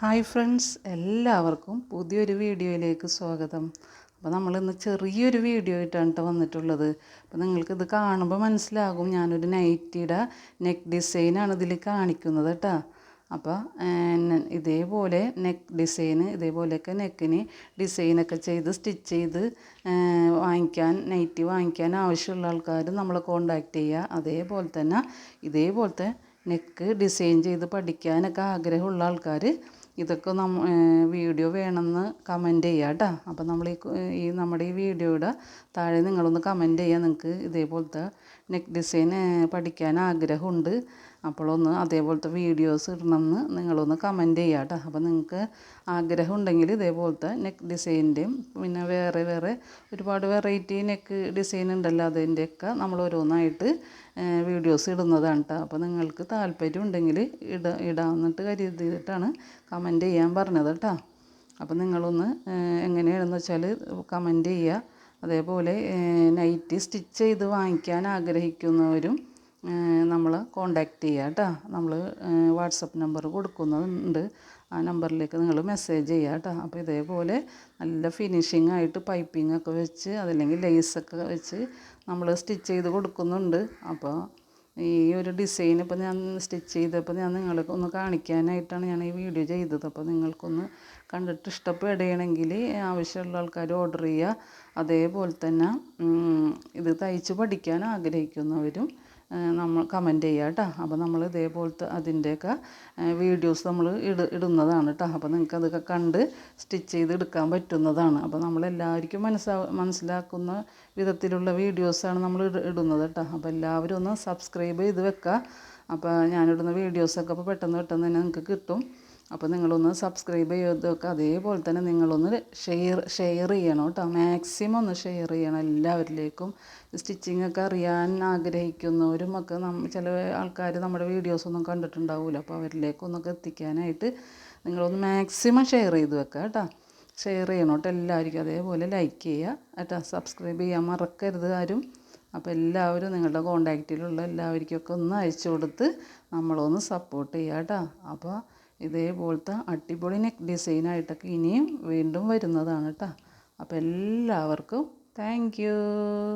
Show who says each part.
Speaker 1: Hi friends എല്ലാവർക്കും പുതിയൊരു വീഡിയോയിലേക്ക് സ്വാഗതം. അപ്പോൾ നമ്മളിന്ന് ചെറിയൊരു വീഡിയോ ആയിട്ടാണ് കേട്ടോ വന്നിട്ടുള്ളത്. അപ്പോൾ നിങ്ങൾക്കിത് കാണുമ്പോൾ മനസ്സിലാകും ഞാനൊരു നൈറ്റിയുടെ നെക്ക് ഡിസൈനാണ് ഇതിൽ കാണിക്കുന്നത് കേട്ടോ അപ്പോൾ ഇതേപോലെ നെക്ക് ഡിസൈന് ഇതേപോലെയൊക്കെ നെക്കിന് ഡിസൈനൊക്കെ ചെയ്ത് സ്റ്റിച്ച് ചെയ്ത് വാങ്ങിക്കാൻ നൈറ്റി വാങ്ങിക്കാൻ ആവശ്യമുള്ള ആൾക്കാർ നമ്മളെ കോണ്ടാക്റ്റ് ചെയ്യുക. അതേപോലെ തന്നെ ഇതേപോലത്തെ നെക്ക് ഡിസൈൻ ചെയ്ത് പഠിക്കാനൊക്കെ ആഗ്രഹമുള്ള ആൾക്കാർ ഇതൊക്കെ നമ്മ വീഡിയോ വേണമെന്ന് കമന്റ് ചെയ്യുക കേട്ടോ അപ്പോൾ നമ്മൾ ഈ ഈ നമ്മുടെ ഈ വീഡിയോയുടെ താഴെ നിങ്ങളൊന്ന് കമന്റ് ചെയ്യുക നിങ്ങൾക്ക് ഇതേപോലത്തെ നെക്ക് ഡിസൈൻ പഠിക്കാൻ ആഗ്രഹമുണ്ട്. അപ്പോഴൊന്ന് അതേപോലത്തെ വീഡിയോസ് ഇടണമെന്ന് നിങ്ങളൊന്ന് കമന്റ് ചെയ്യുക കേട്ടോ അപ്പോൾ നിങ്ങൾക്ക് ആഗ്രഹം ഉണ്ടെങ്കിൽ ഇതേപോലത്തെ നെക്ക് ഡിസൈന്റെയും പിന്നെ വേറെ വേറെ ഒരുപാട് വെറൈറ്റി നെക്ക് ഡിസൈൻ ഉണ്ടല്ലോ അതിന്റെയൊക്കെ നമ്മൾ ഓരോന്നായിട്ട് വീഡിയോസ് ഇടുന്നതാണ് കേട്ടോ അപ്പോൾ നിങ്ങൾക്ക് താല്പര്യം ഉണ്ടെങ്കിൽ ഇട ഇടാമെന്നിട്ട് കരുതിയിട്ടാണ് കമന്റ് ചെയ്യാൻ പറഞ്ഞത് കേട്ടോ അപ്പോൾ നിങ്ങളൊന്ന് എങ്ങനെയാണെന്ന് വെച്ചാൽ കമന്റ് ചെയ്യുക അതേപോലെ നൈറ്റി സ്റ്റിച്ച് ചെയ്ത് വാങ്ങിക്കാൻ ആഗ്രഹിക്കുന്നവരും നമ്മൾ കോണ്ടാക്റ്റ് ചെയ്യുക കേട്ടോ നമ്മൾ വാട്സപ്പ് നമ്പർ കൊടുക്കുന്നുണ്ട്. ആ നമ്പറിലേക്ക് നിങ്ങൾ മെസ്സേജ് ചെയ്യുക കേട്ടോ അപ്പോൾ ഇതേപോലെ നല്ല ഫിനിഷിംഗ് ആയിട്ട് പൈപ്പിംഗ് ഒക്കെ വെച്ച് അതല്ലെങ്കിൽ ലേസൊക്കെ വെച്ച് നമ്മൾ സ്റ്റിച്ച് ചെയ്ത് കൊടുക്കുന്നുണ്ട്. അപ്പോൾ ഈ ഒരു ഡിസൈൻ ഇപ്പോൾ ഞാൻ സ്റ്റിച്ച് ചെയ്തപ്പോൾ ഞാൻ നിങ്ങൾക്ക് ഒന്ന് കാണിക്കാനായിട്ടാണ് ഞാൻ ഈ വീഡിയോ ചെയ്തത്. അപ്പോൾ നിങ്ങൾക്കൊന്ന് കണ്ടിട്ട് ഇഷ്ടപ്പെടുകയാണെങ്കിൽ ആവശ്യമുള്ള ആൾക്കാർ ഓർഡർ ചെയ്യുക അതേപോലെ തന്നെ ഇത് തയ്ച്ച് പഠിക്കാൻ ആഗ്രഹിക്കുന്നവരും നമ്മൾ കമന്റ് ചെയ്യുക കേട്ടോ. അപ്പോൾ നമ്മൾ ഇതേപോലത്തെ അതിന്റെയൊക്കെ വീഡിയോസ് നമ്മൾ ഇട ഇടുന്നതാണ് കേട്ടോ. അപ്പോൾ നിങ്ങൾക്ക് അതൊക്കെ കണ്ട് സ്റ്റിച്ച് ചെയ്ത് എടുക്കാൻ പറ്റുന്നതാണ്. അപ്പോൾ നമ്മളെല്ലാവർക്കും മനസ്സാ മനസ്സിലാക്കുന്ന വിധത്തിലുള്ള വീഡിയോസാണ് നമ്മൾ ഇടുന്നത് കേട്ടോ. അപ്പോൾ എല്ലാവരും ഒന്ന് സബ്സ്ക്രൈബ് ചെയ്ത് വെക്കുക. അപ്പോൾ ഞാനിടുന്ന വീഡിയോസൊക്കെ അപ്പോൾ പെട്ടെന്ന് പെട്ടെന്ന് തന്നെ നിങ്ങൾക്ക് കിട്ടും. അപ്പോൾ നിങ്ങളൊന്ന് സബ്സ്ക്രൈബ് ചെയ്തൊക്കെ അതേപോലെ തന്നെ നിങ്ങളൊന്ന് ഷെയർ ഷെയർ ചെയ്യണം കേട്ടോ. മാക്സിമം ഒന്ന് ഷെയർ ചെയ്യണം എല്ലാവരിലേക്കും. സ്റ്റിച്ചിങ് ഒക്കെ അറിയാൻ ആഗ്രഹിക്കുന്നവരും ഒക്കെ ചില ആൾക്കാർ നമ്മുടെ വീഡിയോസൊന്നും കണ്ടിട്ടുണ്ടാവില്ല അപ്പോൾ അവരിലേക്കൊന്നൊക്കെ എത്തിക്കാനായിട്ട് നിങ്ങളൊന്ന് മാക്സിമം ഷെയർ ചെയ്ത് വെക്കുക കേട്ടോ. ഷെയർ ചെയ്യണം കേട്ടോ എല്ലാവർക്കും. അതേപോലെ ലൈക്ക് ചെയ്യുക കേട്ടോ. സബ്സ്ക്രൈബ് ചെയ്യാൻ മറക്കരുത് ആരും. അപ്പോൾ എല്ലാവരും നിങ്ങളുടെ കോണ്ടാക്റ്റിലുള്ള എല്ലാവർക്കൊക്കെ ഒന്ന് അയച്ചു കൊടുത്ത് നമ്മളൊന്ന് സപ്പോർട്ട് ചെയ്യുക കേട്ടോ. അപ്പോൾ ഇതേപോലത്തെ അടിപൊളി നെക്ക് ഡിസൈനായിട്ടൊക്കെ ഇനിയും വീണ്ടും വരുന്നതാണ് കേട്ടോ. അപ്പോൾ എല്ലാവർക്കും താങ്ക്